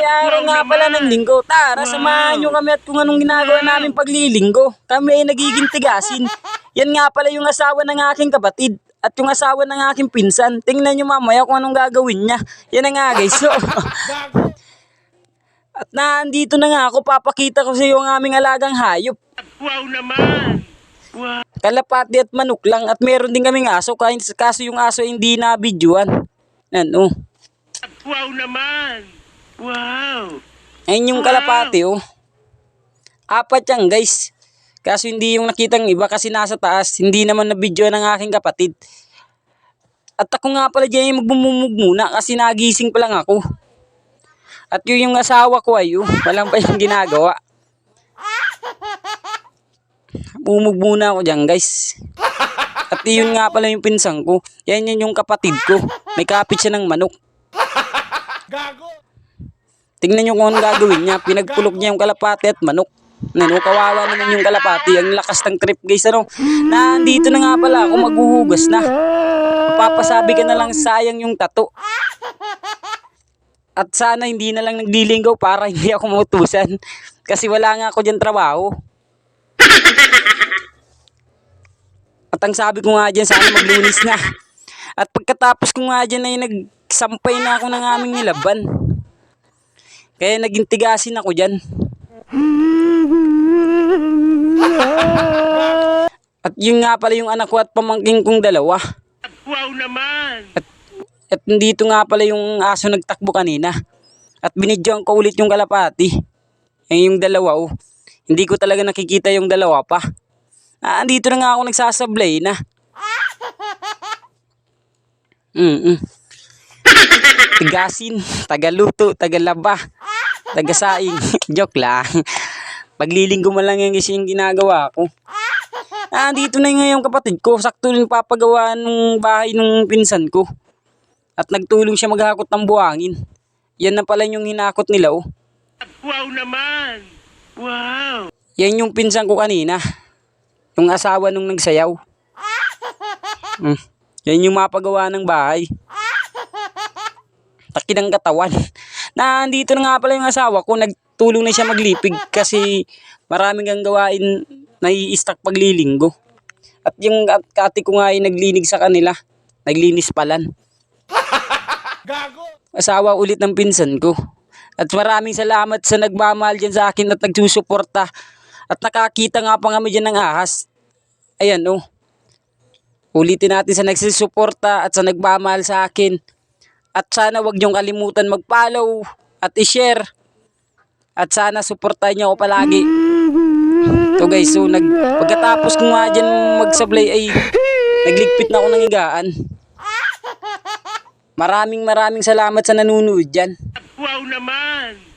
Araw nga pala ng linggo. Tara, samahan nyo kami at kung anong ginagawa namin paglilinggo. Kami ay nagiging tigasin. Yan nga pala yung asawa ng aking kapatid. At yung asawa ng aking pinsan. Tingnan nyo mamaya kung anong gagawin niya. Yan na nga guys. So, at nandito na nga ako. Papakita ko sa iyo ang aming alagang hayop. Wow naman! Wow! Kalapati at manok lang. At meron din kaming aso. kahit- Kaso yung aso hindi na videoan. Ano? Wow naman! Wow! Ayun yung kalapati oh. Apat yan guys. Kaso hindi yung nakitang iba kasi nasa taas. Hindi naman na video ng aking kapatid. At ako nga pala dyan yung magbumumug muna kasi nagising pa lang ako. At yun yung asawa ko ay oh, walang pa yung ginagawa. Bumug muna ako dyan guys. At yun nga pala yung pinsang ko. Yan yun yung kapatid ko. May kapit siya ng manok. Tingnan nyo kung ano gagawin niya. Pinagpulok niya yung kalapati at manok. Ano, kawawa naman yung kalapati. Ang lakas ng trip guys. Ano, nandito na nga pala ako maghuhugas na. Papasabi ka na lang sayang yung tato. At sana hindi na lang naglilinggaw para hindi ako mautusan. Kasi wala nga ako dyan trabaho. At ang sabi ko nga dyan, sana maglinis na. At pagkatapos ko nga dyan ay nagsampay na ako ng aming nilaban. Kaya naging tigasin ako dyan. At yun nga pala yung anak ko at pamangking kong dalawa. Wow naman! At dito nga pala yung aso nagtakbo kanina. At binidyoan ko ulit yung kalapati. Ay yung dalawa oh. Hindi ko talaga nakikita yung dalawa pa. Ah, andito na nga ako nagsasablay na. Mm-mm. Tigasin, tagaluto, tagalaba, tagasaing. Joke lang. Paglilinggo mo lang yung yung ginagawa ko. Ah, dito na nga yung kapatid ko. Sakto rin papagawa ng bahay ng pinsan ko. At nagtulong siya maghakot ng buhangin. Yan na pala yung hinakot nila oh. Wow naman! Wow! Yan yung pinsan ko kanina. Yung asawa nung nagsayaw. Mm. Yan yung mapagawa ng bahay. Taki ng katawan. Nandito na nga pala yung asawa ko. Nagtulong na siya maglipig kasi maraming ang gawain na i-stack paglilinggo. At yung at kati ko nga ay naglinig sa kanila. Naglinis palan. Asawa ulit ng pinsan ko. At maraming salamat sa nagmamahal dyan sa akin at nagsusuporta. At nakakita nga pa kami dyan ng ahas. Ayan oh. Ulitin natin sa nagsusuporta at sa nagmamahal sa akin. At sana wag niyong kalimutan mag-follow at i-share. At sana suportahan niyo ako palagi. So guys, so nag, pagkatapos ko nga dyan magsablay ay nagligpit na ako ng higaan. Maraming maraming salamat sa nanunood dyan. Wow naman!